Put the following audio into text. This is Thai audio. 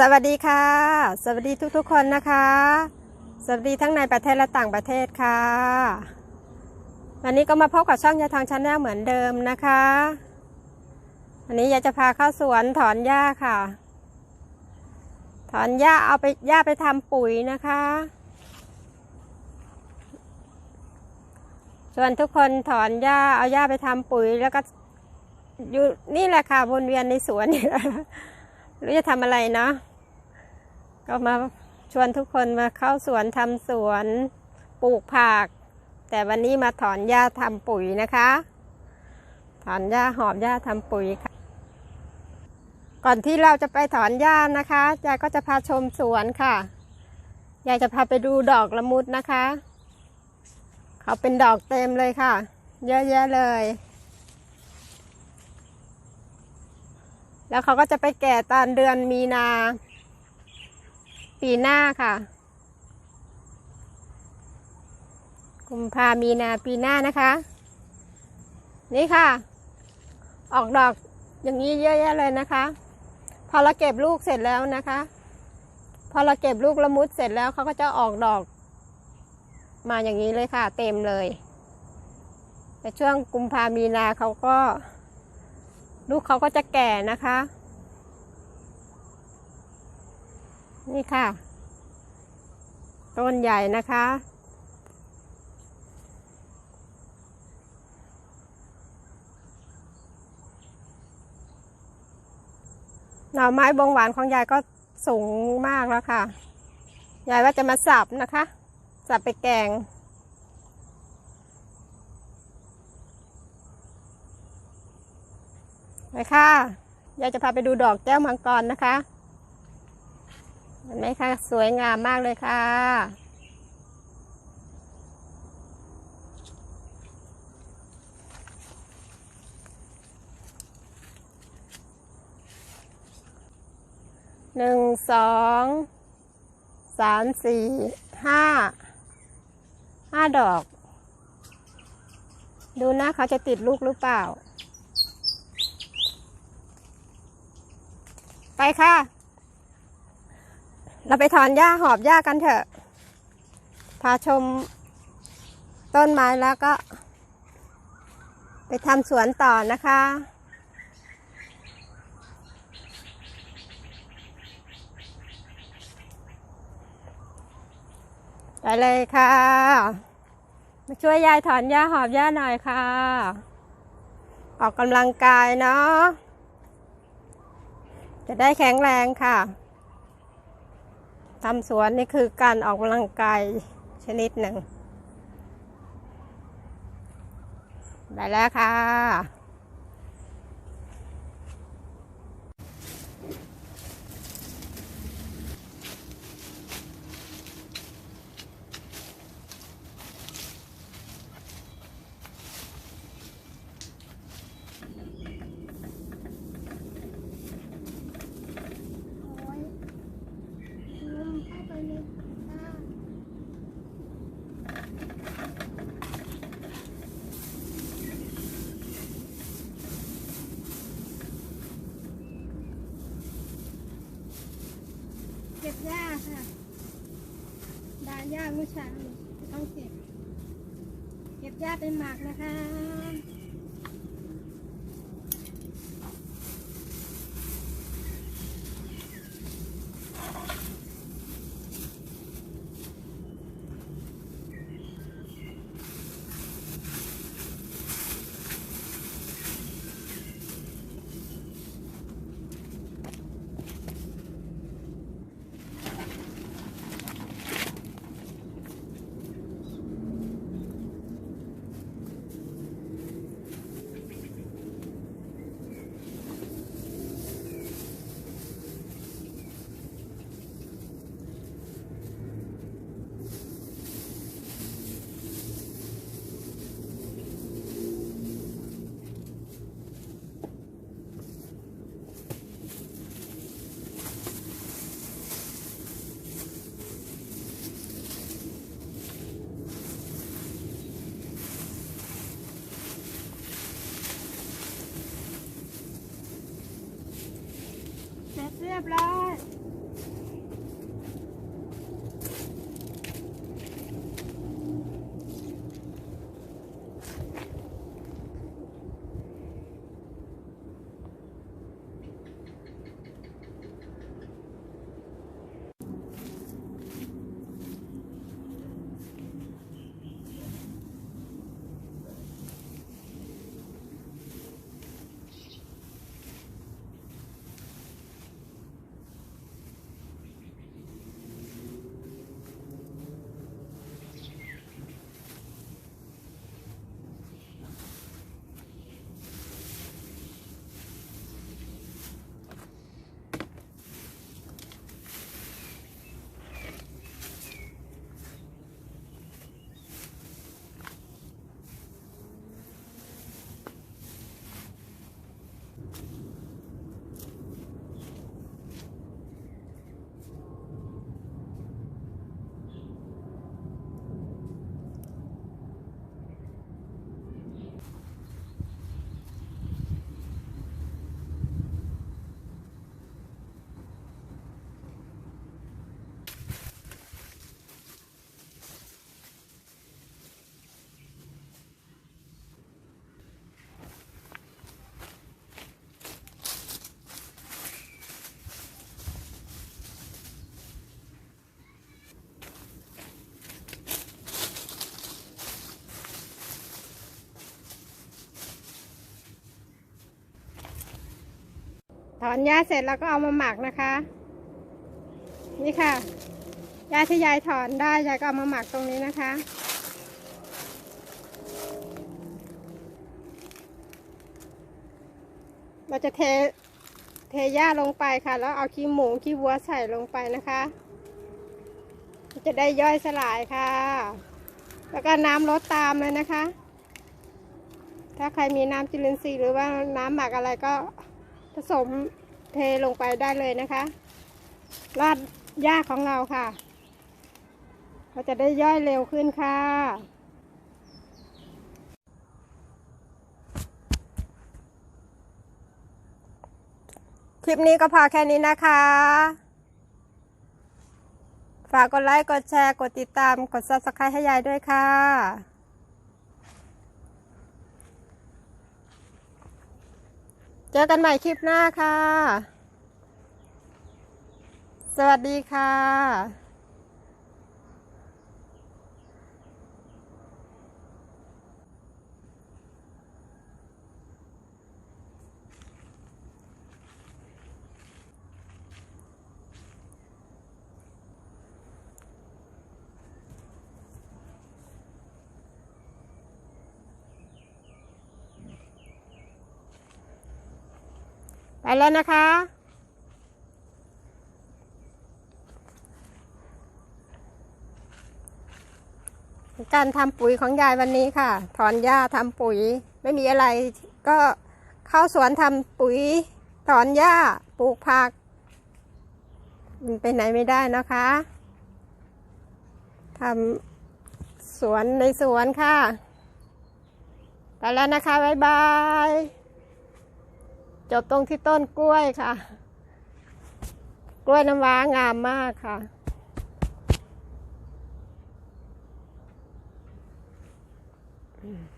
สวัสดีค่ะ สวัสดีทุกๆคนนะคะ สวัสดีทั้งในประเทศและต่างประเทศค่ะ วันนี้ก็มาพบกับช่องยาทางชาแนลเหมือนเดิมนะคะวันนี้ยายจะพาเข้าสวนถอนหญ้าค่ะ ถอนหญ้าเอาไปหญ้าไปทำปุ๋ยนะคะส่วนทุกคนถอนหญ้าเอาหญ้าไปทำปุ๋ยแล้วก็อยู่นี่แหละค่ะวนเวียนในสวนนี่แหละ รู้จะทำอะไรเนาะก็มาชวนทุกคนมาเข้าสวนทำสวนปลูกผัก แต่วันนี้มาถอนหญ้าทำปุ๋ยนะคะ ถอนหญ้าหอบหญ้าทำปุ๋ยค่ะ ก่อนที่เราจะไปถอนหญ้านะคะยายก็จะพาชมสวนค่ะยายจะพาไปดูดอกละมุดนะคะ เขาเป็นดอกเต็มเลยค่ะ เยอะแยะเลย แล้วเขาก็จะไปแก่ตอนเดือนมีนา ปีหน้าค่ะกุมภามีนาปีหน้านะคะ นี่ค่ะ ออกดอกอย่างนี้เยอะแยะเลยนะคะ พอเราเก็บลูกเสร็จแล้วนะคะ พอเราเก็บลูกละมุดเสร็จแล้วเขาก็จะออกดอก มาอย่างนี้เลยค่ะ เต็มเลย แต่ช่วงกุมภามีนาเขาก็ ลูกเขาก็จะแก่นะคะ นี่ค่ะ ต้นใหญ่นะคะ หน่อไม้บงหวานของยายก็สูงมากแล้วค่ะ ยายว่าจะมาสับนะคะ สับไปแกง ไปค่ะยายจะพาไปดูดอกแก้วมังกรนะคะเห็นไหมคะสวยงามมากเลยค่ะหนึ่งสองสามสี่ห้าห้าดอก ดูนะเขาจะติดลูกหรือเปล่า ไปค่ะ เราไปถอนหญ้าหอบหญ้ากันเถอะ พาชมต้นไม้แล้วก็ ไปทำสวนต่อนะคะไปเลยค่ะ มาช่วยยายถอนหญ้าหอบหญ้าหน่อยค่ะ ออกกำลังกายเนาะ จะได้แข็งแรงค่ะทำสวนนี่คือการออกกำลังกายชนิดหนึ่ง ได้แล้วค่ะ โอ้ยลืมเข้าไปในตา เก็บหญ้า ค่ะดาหญ้าเมื่อเช้าต้องเก็บ เก็บหญ้าเป็นหมากนะคะ อนหญ้าเสร็จแล้วก็เอามาหมักนะคะ นี่ค่ะหญ้าที่ยายถอนได้ยายก็เอามาหมักตรงนี้นะคะ เราจะเทเทหญ้าลงไปค่ะ แล้วเอาขี้หมูขี้วัวใส่ลงไปนะคะ จะได้ย่อยสลายค่ะ แล้วก็น้ำลดตามเลยนะคะ ถ้าใครมีน้ำจุลินทรีย์หรือว่าน้ำหมักอะไรก็ ผสมเทลงไปได้เลยนะคะราดหญ้าของเราค่ะเขาจะได้ย่อยเร็วขึ้นค่ะ คลิปนี้ก็พอแค่นี้นะคะ ฝากกดไลค์ กดแชร์ กดติดตาม กด subscribe ให้ยายด้วยค่ะ จอกันใหม่คลิปหน้าค่ะ สวัสดีค่ะ ไปแล้วนะคะ การทำปุ๋ยของยายวันนี้ค่ะ ถอนหญ้าทำปุ๋ย ไม่มีอะไรก็เข้าสวนทำปุ๋ย ถอนหญ้าปลูกผักมันไปไหนไม่ได้นะคะทำสวนในสวนค่ะ ไปแล้วนะคะ บ๊ายบาย จบตรงที่ต้นกล้วยค่ะ กล้วยน้ำว้างามมากค่ะอืม